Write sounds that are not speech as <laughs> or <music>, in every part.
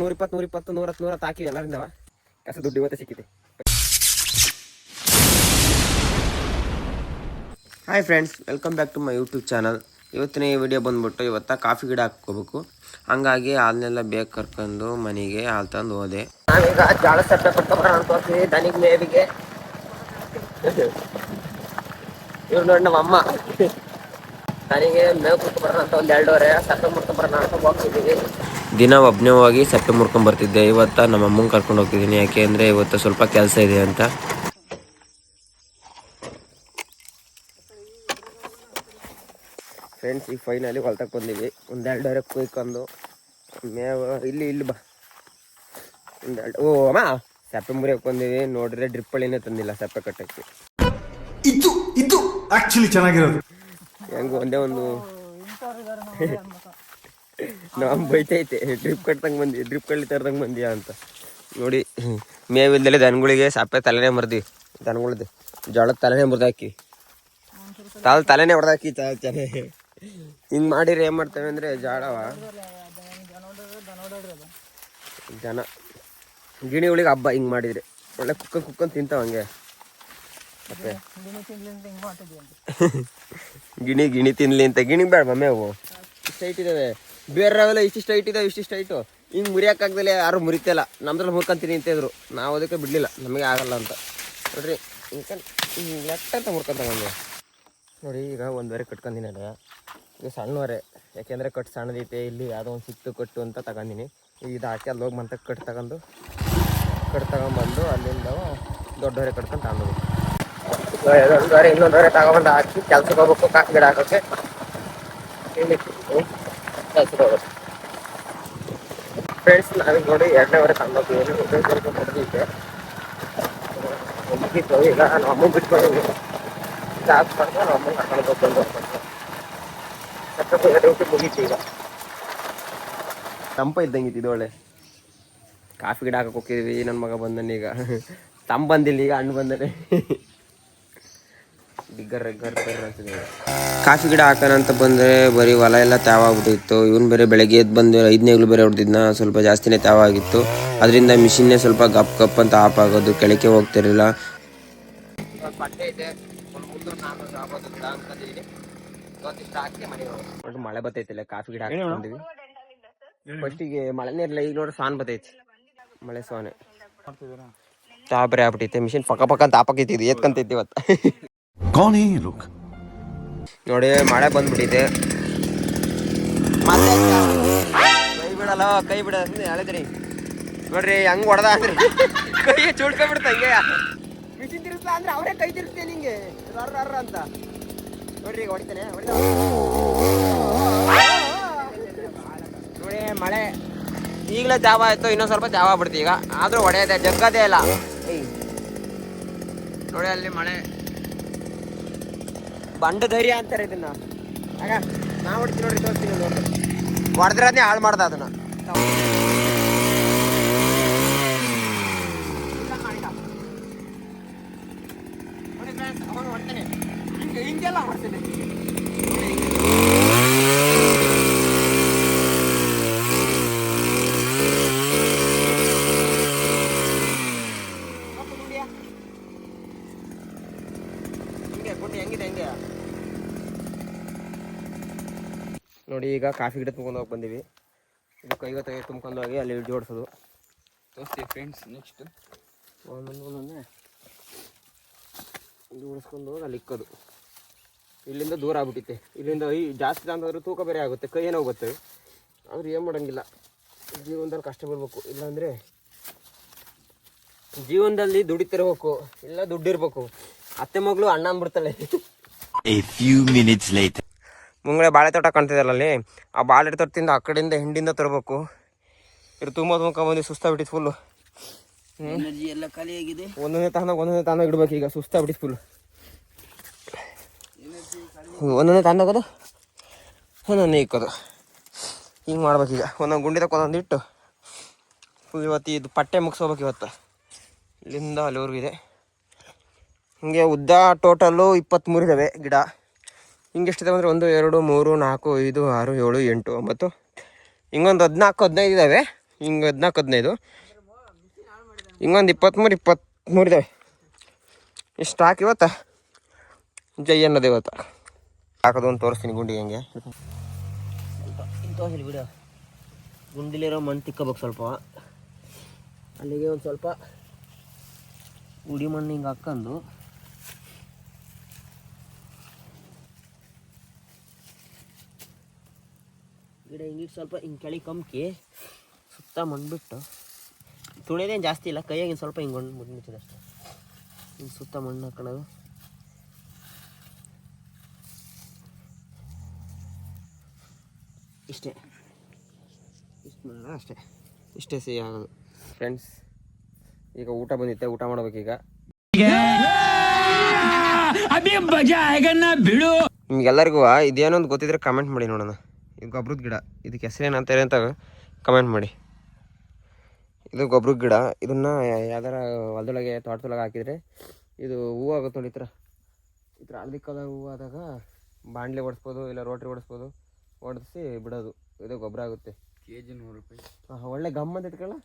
ನೂರಕ್ಕೆ ನೂರ ಇಪ್ಪತ್ತು ನೂರ ಇಪ್ಪತ್ತು, ನೂರ ಹತ್ತು ನೂರ ಹಾಕಿ ಎಲ್ಲರಿಂದ ಕಸ ದುಡ್ಡು ಇವತ್ತೇ ಸಿಕ್ಕಿದೆ. Hi friends welcome back to my YouTube channel ಇವತ್ತಿನ ಈ ವಿಡಿಯೋ ಬಂದ್ಬಿಟ್ಟು ಇವತ್ತ ಕಾಫಿ ಗಿಡ ಹಾಕೋಬೇಕು ಹಂಗಾಗಿ ಹಾಲನ್ನೆಲ್ಲ ಬೇಗ ಕರ್ಕೊಂಡು ಮನೆಗೆ ಹಾಲು ತಂದು ಹೋದೆ. ನಾವೀಗ ಜಾಳ ಸಪ್ಪೆ ಕೊಡ್ಕೊಂಬರೋಣ ಅಂತ ಹೋಗ್ತೀವಿ ದನಿಗೆ ಮೇವಿಗೆ. ಇವ್ರು ನೋಡಿ ನಮ್ಮ ಅಮ್ಮ. ನನಗೆ ಮೇವು ಕೊಟ್ಕೊಂಬರೋಣ ಅಂತ ಒಂದು ಎರಡೂವರೆ ಸಪ್ಪೆ ಬರೋಣ ಅಂತ ಹೋಗ್ತಿದ್ದೀವಿ ದಿನ ಒಬ್ಬನೇ ಹೋಗಿ ಸಪ್ಪೆ ಮುರ್ಕೊಂಡ್ ಬರ್ತಿದ್ದೆ. ಇವತ್ತ ನಮ್ಮ ಅಮ್ಮಂಗೆ ಕರ್ಕೊಂಡು ಹೋಗ್ತಿದ್ದೀನಿ ಯಾಕೆ ಅಂದರೆ ಇವತ್ತು ಸ್ವಲ್ಪ ಕೆಲಸ ಇದೆ ಅಂತ. ಫ್ರೆಂಡ್ಸ್ ಈಗ ಫೈನಲಿ ಹೊಲ್ತಕ್ಕೆ ಬಂದೀವಿ. ಒಂದೆರಡೂವರೆ ಕುಯ್ಕೊಂಡು ಮೇವು ಇಲ್ಲಿ ಇಲ್ಲಿ ಬಾ. ಒಂದೆರಡು ಓ ಅಮ್ಮ! ಸಪ್ಪೆ ಮುರಿಯಕ್ಕೆ ಬಂದೀವಿ. ನೋಡಿದ್ರೆ ಡ್ರಿಪ್ ಹಳ್ಳಿನೇ ತಂದಿಲ್ಲ ಸಪ್ಪೆ ಕಟ್ಟಕ್ಕೆ. ಇದು ಇದು ಆಕ್ಚುಲಿ ಚೆನ್ನಾಗಿರೋದು. ಹೆಂಗ ಒಂದೇ ಒಂದು ನಾವು ಬೈತೈತೆ. ಡ್ರಿಪ್ ಕಟ್ದಂಗೆ ಬಂದಿ, ಡ್ರಿಪ್ ಕಳ್ಳಿ ತರ್ದಂಗೆ ಬಂದಿಯಾ ಅಂತ. ನೋಡಿ ಮೇವಿಲ್ದಲೆ ದನಗಳಿಗೆ ಸಪ್ಪೆ ತಲೆನೇ ಮರ್ದಿ. ದನಗಳದ್ದು ಜೋಳದ ತಲೆನೇ ಮುರಿದಾಕಿ. ತಾಲ್ ತಲೆನೇ ಹೊಡೆದಾಕಿ ತಲೆ. ಹಿಂಗೆ ಮಾಡಿದ್ರೆ ಏನು ಮಾಡ್ತೇವೆ ಅಂದರೆ ಜಾಡವ. ಜನ ಗಿಣಿಗಳಿಗೆ ಹಬ್ಬ ಹಿಂಗೆ ಮಾಡಿದ್ರೆ. ಒಳ್ಳೆ ಕುಕ್ಕ ಕುಕ್ಕನ್ ತಿಂತಾವ ಹಂಗೆ. ಮತ್ತೆ? ಗಿಣಿ ಗಿಣಿ ತಿನ್ಲಿ ಅಂತ. ಗಿಣಿ ಬೇಡ ಮೇವು? ಸೈಟ್ ಹೈಟ್ ಇದಾವೆ ಬೇರೆವೆಲ್ಲ ಇಷ್ಟಿಷ್ಟು ಹೈಟ್ ಇದಾವೆ ಇಷ್ಟಿಷ್ಟು ಹೈಟು ಹಿಂಗೆ ಮುರಿಯೋಕ್ಕಾಗ್ದಲೆ ಯಾರು ಮುರಿತಿಲ್ಲ. ನಮ್ದ್ರಲ್ಲಿ ಮುರ್ಕೊಂತೀನಿ ಅಂತ ಇದ್ರು. ನಾವು ಅದಕ್ಕೆ ಬಿಡಲಿಲ್ಲ. ನಮಗೆ ಆಗಲ್ಲ ಅಂತ. ನೋಡ್ರಿ, ಹಿಂಗೆ ಲೆಟ್ಟ ಅಂತ ಮುರ್ಕೊಂತ ನೋಡಿ, ಈಗ ಒಂದುವರೆ ಕಟ್ಕೊಂಡಿನಿ ಅದ. ಇದು ಸಣ್ಣವರೆ. ಯಾಕೆಂದರೆ ಕಟ್ ಸಣ್ಣದೈತೆ, ಇಲ್ಲಿ ಯಾವುದೋ ಒಂದು ಸಿಕ್ತು ಕಟ್ಟು ಅಂತ ತಗೊಂಡಿನಿ. ಈಗ ಇದು ಹಾಕಿ ಅಲ್ಲಿ ಹೋಗಿ ಮಂತಕ್ಕೆ ಕಟ್ ತಗೊಂಡು, ಕಟ್ ತಗೊಂಬಂದು ಅಲ್ಲಿಂದ ದೊಡ್ಡವರೆ ಕಟ್ಕೊಂಡು ತಗೊಂಡು ಇನ್ನೊಂದು ಇನ್ನೊಂದುವರೆ ತಗೊಂಡು ಹಾಕಿ ಕೆಲ್ಸಕ್ಕೆ ಹೋಗ್ಬೇಕು, ಕಾಕಿ ಗಿಡ ಹಾಕೋಕ್ಕೆ ಕೆಲ್ಸಕ್ಕೆ ಫ್ರೆಂಡ್ಸ್ ನಾನು ನೋಡಿ ಎರಡನೇವರೆ ತಗೊಂಡೋಗ್ತೀವಿ ಮುಗಿದ್ದೆ ಇಲ್ಲ ಈಗ ನಮ್ಮ ಅಮ್ಮ ಬಿಟ್ಕೊಂಡು ಜಾಬ್ ಮಾಡ್ಕೊಂಡು ಅಮ್ಮನ ಕರ್ಕೊಂಡು ಮುಗೀತು ಈಗ. ತಂಪ ಇದ್ದಂಗೆ ಇದು ಒಳ್ಳೆ. ಕಾಫಿ ಗಿಡ ಹಾಕಕ್ಕೆ ಹೋಗಿದ್ವಿ ನನ್ನ ಮಗ ಬಂದನೀಗ ಈಗ. ತಮ್ಮ ಬಂದಿಲ್ಲ, ಈಗ ಹಣ್ಣು ಬಂದನೆ ಬಿಗ್ಗರ್ ಅಂತಿದೆ. ಕಾಫಿ ಗಿಡ ಹಾಕೋಣ ಅಂತ ಬಂದರೆ ಬರೀ ಹೊಲ ಎಲ್ಲ ತ್ಯಾವಾಗ್ಬಿಟ್ಟಿತ್ತು ಇವನು ಬೇರೆ ಬೆಳಗ್ಗೆ ಎದ್ದು ಬಂದು ಐದನೇಗ್ಲು ಬೇರೆ ಹೊಡೆದಿದ್ನ ಸ್ವಲ್ಪ ಜಾಸ್ತಿನೇ ತ್ಯಾವಾಗಿತ್ತು ಅದರಿಂದ ಮಿಷಿನ್ನೇ ಸ್ವಲ್ಪ ಗಪ್ ಗಪ್ ಅಂತ ಆಫ್ ಆಗೋದು ಕೆಳಕ್ಕೆ ಹೋಗ್ತಿರಲಿಲ್ಲ. ಮಳೆ ಬತ್ತೈತಿಲ್ಲ ಕಾಫಿ ಗಿಡ ಹಾಕೊಂಡಿವಿ ಫಸ್ಟಿಗೆ ಮಳೆನೇ ಇರಲಿಲ್ಲ ಈಗ ನೋಡ್ರಿ ಸಾನ್ ಬತ್ತೈತಿ. ಮಳೆ ಸಾನೆ ತಾಬ್ರೆ ಆಗ್ಬಿಟ್ಟೈತೆ ಮಿಷಿನ್ ಪಕ್ಕ ಪಕ್ಕ ಅಂತ ಇದು ಎತ್ಕಂತೈತಿ ಇವತ್ತು. <laughs> कौन है ये लोग ನೋಡಿ ಮಳೆ ಬಂದ್ಬಿಟ್ಟಿದೆ ಮತ್ತೆ ಕೈ ಬಿಡಲ್ಲ ಕೈ ಬಿಡ ಹೇಳಿದ್ರಿ ನೋಡ್ರಿ ಹಂಗ್ ಹೊಡೆದ ಅಂದ್ರೆ <laughs> ಕೈ ಚುಡ್ಕೊಂಡ್ಬಿಡ್ತ ಹಿಂಗೆ ಮಿಷಿನ್ ತಿರ್ಸ್ಲಾ ಅಂದ್ರೆ ಅವರೇ ಕೈ ತಿರ್ಸ್ತೇನೆ ಹಿಂಗೆ ರರ್ ರರ್ ಅಂತ ನೋಡ್ರಿ ಈಗ ಹೊಡಿತಾನೆ ಹೊಡಿದ ನೋಡಿ ಮಳೆ ಈಗಲೇ ಜಾವ ಆಯ್ತು ಇನ್ನೊಂದ್ ಸ್ವಲ್ಪ ಜಾವ ಆಗ್ಬಿಡ್ತು ಈಗ ಆದ್ರೂ ಹೊಡೆಯದೆ ಜಗ್ಗದೇ ಇಲ್ಲ ಏಯ್. ನೋಡಿ ಅಲ್ಲಿ ಮಳೆ ಬಂಡ ಧೈರ್ಯ ಅಂತಾರೆ ಇದನ್ನ. ಆಗ ನಾ ಹೊಡ್ತೀನಿ ನೋಡ್ರಿ ತೋರಿಸ್ತೀನಿ ನೋಡಿ ಹೊಡೆದ್ರೆ ಹಾಳು ಮಾಡ್ದ ಅದನ್ನ ಹಿಂಗೆಲ್ಲ ಮಾಡ್ತೀನಿ ಹಿಂಗೆ ಗುಂಡಿ ಹೆಂಗಿದೆ ಹೆಂಗೆ ನೋಡಿ ಈಗ ಕಾಫಿ ಗಿಡ ತುಂಬ್ಕೊಂಡು ಹೋಗಿ ಬಂದೀವಿ. ಇದು ಕೈಗೆ ತೆಗೆ ತುಂಬ್ಕೊಂಡು ಹೋಗಿ ಅಲ್ಲಿ ಜೋಡಿಸೋದು. ತೋರಿಸ್ತೀವಿ ಫ್ರೆಂಡ್ಸ್ ನೆಕ್ಸ್ಟ್ ಒಂದೊಂದು ಒಂದೊಂದೇ ಜೋಡಿಸ್ಕೊಂಡು ಹೋಗಿ ಅಲ್ಲಿ ಇಕ್ಕೋದು. ಇಲ್ಲಿಂದ ದೂರ ಆಗ್ಬಿಟ್ಟಿತ್ತೆ. ಇಲ್ಲಿಂದ ಈ ಜಾಸ್ತಿ ಅಂತಂದ್ರೆ ತೂಕ ಬೇರೆ ಆಗುತ್ತೆ ಕೈ ಏನೋ ಹೋಗುತ್ತೆ. ಆದ್ರೆ ಏನು ಮಾಡೋಂಗಿಲ್ಲ. ಜೀವನದಲ್ಲಿ ಕಷ್ಟ ಬಿಡಬೇಕು ಇಲ್ಲಾಂದರೆ ಜೀವನದಲ್ಲಿ ದುಡಿತಿರ್ಬೇಕು. ಇಲ್ಲ ದುಡ್ಡಿರ್ಬೇಕು. ಅತ್ತೆ ಮಗಳು ಅಣ್ಣ ಅಂದ್ಬಿಡ್ತಾಳೆ. ಮುಂಗಡೆ ಬಾಳೆ ತೋಟ ಕಾಣ್ತಿದಲ್ಲ ಅಲ್ಲಿ? ಆ ಬಾಳೆ ತೋಟದಿಂದ ಆ ಕಡೆಯಿಂದ ಹಿಂಡಿಂದ ತರಬೇಕು. ಇದು ತುಂಬ ತುಂಬ ಬಂದು ಸುಸ್ತಾಗ್ಬಿಟ್ಟಿತ್ತು ಫುಲ್ಲು ಎಲ್ಲ ಖಾಲಿಯಾಗಿದೆ ಒಂದೊಂದೇ ತಾನ ಒಂದೊಂದೇ ತಾನ ಇಡ್ಬೇಕು ಈಗ ಸುಸ್ತಾಗ್ಬಿಟ್ಟಿತ್ತು ಫುಲ್ ಒಂದೊಂದೇ ತಾನಾಗೋದು ಒಂದೊಂದೇ ಇಕ್ಕೋದು. ಹಿಂಗೆ ಮಾಡ್ಬೇಕೀಗ ಒಂದೊಂದು ಗುಂಡಿದಾಗ ಒಂದೊಂದು ಇಟ್ಟು. ಫುಲ್ ಇವತ್ತು ಇದು ಪಟ್ಟೆ ಮುಗಿಸ್ಕೋಬೇಕು ಇವತ್ತು. ಇಲ್ಲಿಂದ ಅಲ್ಲಿವರೆಗೂ ಇದೆ. ಹಿಂಗೆ ಉದ್ದ ಟೋಟಲ್ಲು ಇಪ್ಪತ್ತ್ಮೂರು ಇದ್ದಾವೆ ಗಿಡ. ಹಿಂಗೆ ಎಷ್ಟಿದೆ ಅಂದರೆ ಒಂದು, ಎರಡು, ಮೂರು, ನಾಲ್ಕು, ಐದು, ಆರು, ಏಳು, ಎಂಟು, ಒಂಬತ್ತು. ಹಿಂಗೊಂದು ಹದಿನಾಲ್ಕು, ಹದಿನೈದು ಇದ್ದಾವೆ ಹಿಂಗೆ ಹದಿನಾಲ್ಕು, ಹದಿನೈದು. ಹಿಂಗೊಂದು ಇಪ್ಪತ್ತ್ಮೂರು ಇಪ್ಪತ್ತ್ಮೂರು ಇದ್ದಾವೆ ಇಷ್ಟು ಹಾಕಿ ಇವತ್ತ? ಜೈ ಅನ್ನೋದು ಇವತ್ತು ಹಾಕೋದು ಒಂದು ತೋರಿಸ್ತೀನಿ ಗುಂಡಿ ಹೆಂಗೆ. ತೋರಿಸಲಿ ಬಿಡು. ಗುಂಡಿಲಿರೋ ಮಣ್ಣು ತಿಕ್ಕಬೇಕು ಸ್ವಲ್ಪ. ಅಲ್ಲಿಗೆ ಒಂದು ಸ್ವಲ್ಪ ಉಡಿ ಮಣ್ಣು ಹಿಂಗೆ ಹಾಕ್ಕೊಂಡು ಗಿಡ ಹಿಂಗಿಟ್ಟು ಸ್ವಲ್ಪ ಹಿಂಗೆ ಕೆಳಗೆ ಕಮ್ಕಿ ಸುತ್ತ ಮಣ್ಣು ಬಿಟ್ಟು ತುಳಿಯೋದೇನು ಜಾಸ್ತಿ ಇಲ್ಲ ಕೈಯಾಗಿನ ಸ್ವಲ್ಪ ಹಿಂಗೆ ಮಣ್ಣು ಮುಟ್ಬಿಟ್ಟಿದೆ ಅಷ್ಟೇ. ಹಿಂಗೆ ಸುತ್ತ ಮಣ್ಣು ಹಾಕೊಳ್ಳೋದು ಇಷ್ಟೇ. ಇಷ್ಟು ಮಾಡೋಣ ಅಷ್ಟೇ. ಇಷ್ಟೇ ಸಿಹಿ ಆಗೋದು. ಫ್ರೆಂಡ್ಸ್ ಈಗ ಊಟ ಬಂದಿತ್ತೆ ಊಟ ಮಾಡ್ಬೇಕೀಗ. ನಿಮ್ಗೆಲ್ಲರಿಗೂ ಇದೇನೋ ಒಂದು ಗೊತ್ತಿದ್ರೆ ಕಮೆಂಟ್ ಮಾಡಿ ನೋಡೋಣ. ಇದು ಗೊಬ್ರದ ಗಿಡ. ಇದಕ್ಕೆ ಹೆಸರೇನಂತಾರೆ ಅಂತ ಕಮೆಂಟ್ ಮಾಡಿ. ಇದು ಗೊಬ್ರದ ಗಿಡ. ಇದನ್ನು ಯಾವ್ದಾರ ಹೊಲದೊಳಗೆ ತೋಟದೊಳಗೆ ಹಾಕಿದರೆ ಇದು ಹೂವು ಆಗುತ್ತೆ ನೋಡಿ ಈ ಥರ. ಈ ಥರ ಹಳದಿ ಕಲರ್ ಹೂವು ಆದಾಗ ಬಾಣಲೆ ಓಡಿಸ್ಬೋದು ಇಲ್ಲ ರೋಟ್ರಿ ಓಡಿಸ್ಬೋದು ಓಡಿಸಿ ಬಿಡೋದು. ಇದು ಗೊಬ್ಬರ ಆಗುತ್ತೆ. ಕೆ ಜಿ ನೂರು ರೂಪಾಯಿ. ಹಾಂ ಒಳ್ಳೆ ಗಮ್ಮ ಅಂತ ಇಟ್ಕೊಳ್ಳ?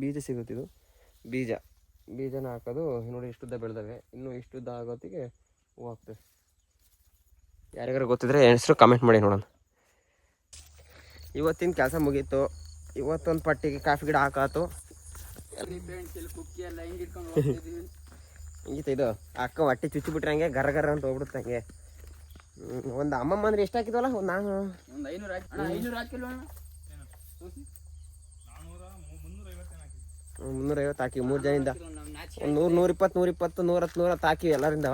ಬೀಜ ಸಿಗುತ್ತೆ ಇದು. ಬೀಜ. ಬೀಜನ ಹಾಕೋದು ನೋಡಿ ಇಷ್ಟುದ್ದ ಬೆಳೆದವೆ. ಇನ್ನು ಇಷ್ಟುದ್ದ ಆಗೋತ್ತಿಗೆ ಹೂವು ಹಾಕ್ತೇವೆ. ಯಾರಿಗಾರು ಗೊತ್ತಿದ್ರೆ ಹೆಸರು ಕಮೆಂಟ್ ಮಾಡಿ ನೋಡೋಣ. ಇವತ್ತಿನ ಕೆಲಸ ಮುಗೀತು. ಇವತ್ತೊಂದು ಪಟ್ಟಿಗೆ ಕಾಫಿ ಗಿಡ ಹಾಕಾತು. <laughs> ಹಿಂಗಿತ್ತು ಇದು. ಅಕ್ಕ ಹೊಟ್ಟೆ ಚುಚ್ಚಿ ಬಿಟ್ರೆ ಹಂಗೆ ಗರ ಗರ ಅಂತ ಹೋಗ್ಬಿಡುತ್ತೆ ಹಂಗೆ. ಒಂದು ಅಮ್ಮಮ್ಮ ಅಂದ್ರೆ ಎಷ್ಟು ಹಾಕಿದ್ವಲ್ಲ? ನಾನು. ಮುನ್ನೂರೈವತ್ತು ಹಾಕಿ ಮೂರು ಜನಿಂದ ಒಂದು ನೂರು ನೂರ ಇಪ್ಪತ್ತು ನೂರ ಇಪ್ಪತ್ತು ನೂರ ಹತ್ತು ನೂರ ಹತ್ತು ಹಾಕಿವಿ ಎಲ್ಲರಿಂದ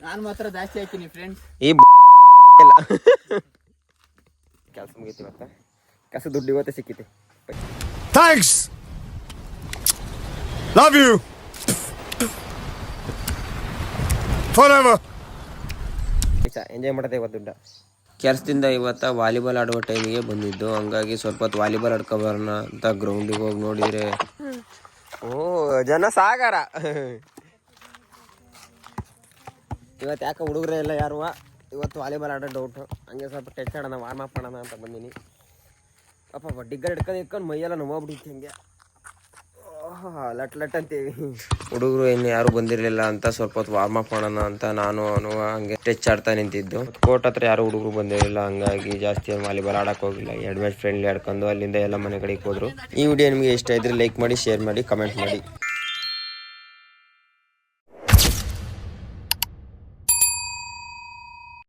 ನಾನು ಮಾತ್ರ ಜಾಸ್ತಿ ಹಾಕಿನಿ ಫ್ರೆಂಡ್ಸ್ ಈ <laughs> ಇಲ್ಲ. <laughs> ಕೆಲಸ ಮುಗೀತಿ ಇವತ್ತ. ಕೆಲಸ ದುಡ್ಡು ಇವತ್ತೇ ಸಿಕ್ಕಿತಿ. Thanks love you for enjoy ಮಾಡತ್ತೆ ಇವತ್ತು ದುಡ್ಡ. ಕೆಲಸದಿಂದ ಇವತ್ತ ವಾಲಿಬಾಲ್ ಆಡುವ ಟೈಮಿಗೆ ಬಂದಿದ್ದು. ಹಂಗಾಗಿ ಸ್ವಲ್ಪ ಹೊತ್ತು ವಾಲಿಬಾಲ್ ಆಡ್ಕೊಬರೋಣ ಅಂತ ಗ್ರೌಂಡಿಗೆ ಹೋಗಿ ನೋಡಿದ್ರೆ. ಓ ಜನ ಸಾಗರ. ಇವತ್ತು ಯಾಕೆ ಹುಡುಗರೇ ಇಲ್ಲ ಯಾರು? ಇವತ್ತು ವಾಲಿಬಾಲ್ ಆಡೋ ಡೌಟ್ ಹಂಗೆ ಸ್ವಲ್ಪ ಟಚ್ ಆಡೋಣ ವಾರ್ಮ್ ಅಪ್ ಮಾಡೋಣ ಅಂತ ಬಂದೀನಿ. ಅಪ್ಪ ಡಿಗ್ಗರ್ ಇಟ್ಕೊಂಡು ಹಿಡ್ಕೊಂಡು ಮೈಯೆಲ್ಲ ನೋವಾಗ್ಬಿಟ್ಟಿತ್ತು ಹಂಗೆ. ಲಟ್ ಲಟ್ ಅಂತೀವಿ. ಹುಡುಗರು ಇನ್ನು ಯಾರು ಬಂದಿರಲಿಲ್ಲ ಅಂತ ಸ್ವಲ್ಪ ಹೊತ್ತು ವಾರ್ಮ್ ಅಪ್ ಮಾಡೋಣ ಅಂತ ನಾನು ಅವನು ಹಂಗೆ ಟಚ್ ಆಡ್ತಾ ನಿಂತಿದ್ದು. ಕೋರ್ಟ್ ಹತ್ರ ಯಾರು ಹುಡುಗರು ಬಂದಿರಲಿಲ್ಲ, ಹಂಗಾಗಿ ಜಾಸ್ತಿ ವಾಲಿಬಾಲ್ ಆಡಕ್ಕೆ ಹೋಗಿಲ್ಲ. ಎರಡು ಮ್ಯಾಚ್ ಫ್ರೆಂಡ್ಲಿ ಆಡ್ಕೊಂಡು ಅಲ್ಲಿಂದ ಎಲ್ಲ ಮನೆ ಕಡೆಗೆ ಹೋದ್ರು. ಈ ವಿಡಿಯೋ ನಿಮಗೆ ಇಷ್ಟ ಇದ್ರೆ ಲೈಕ್ ಮಾಡಿ ಶೇರ್ ಮಾಡಿ ಕಮೆಂಟ್ ಮಾಡಿ.